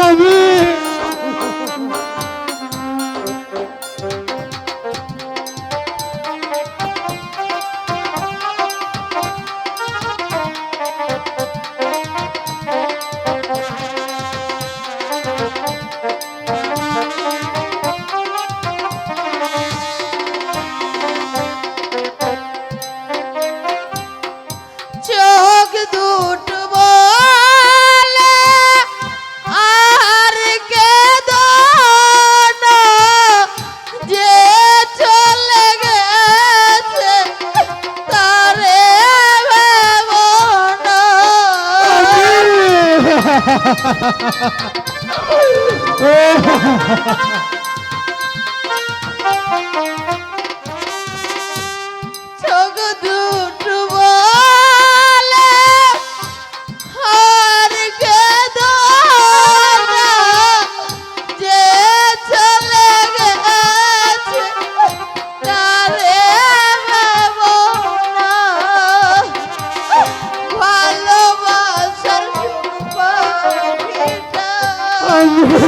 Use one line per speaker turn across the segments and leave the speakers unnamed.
আমি
Oh,
আমি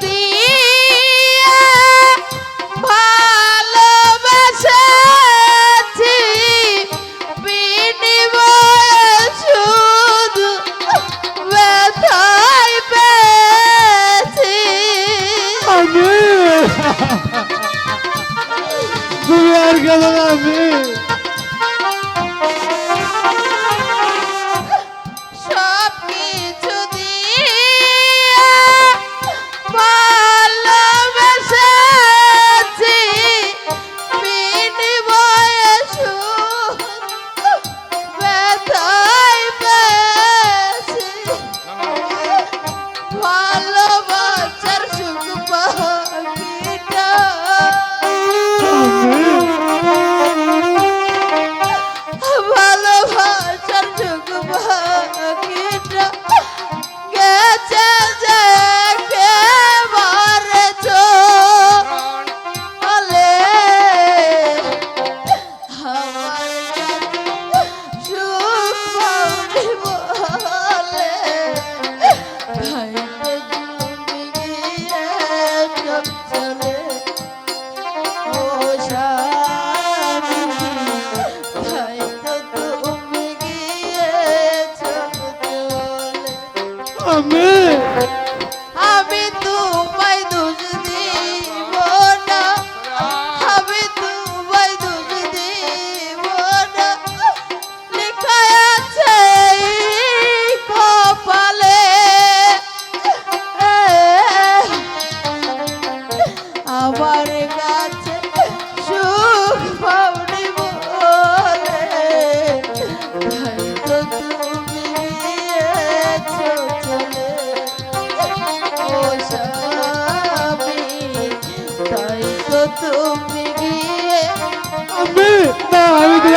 তুই
আমি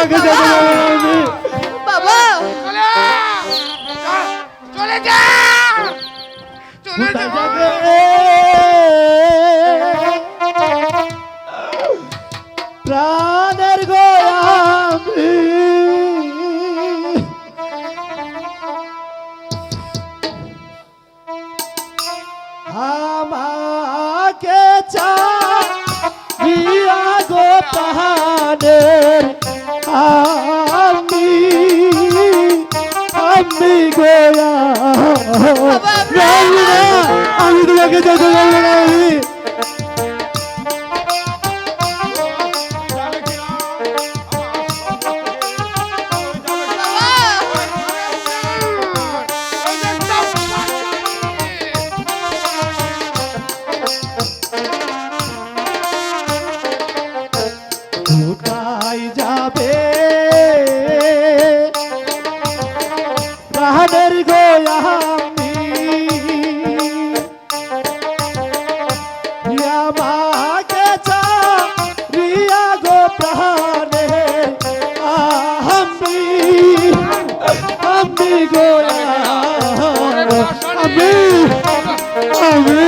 আমি তোমাকে যাব? না
বাবা!
চলে চলে যা! চলে যাবে?
প্রাণের গোয়ামি আমাকে চাহিয়া গো প্রাণের আমি আমি গোয়া। আমি তোমাকে যেতে দেবো গোলা আমি আমি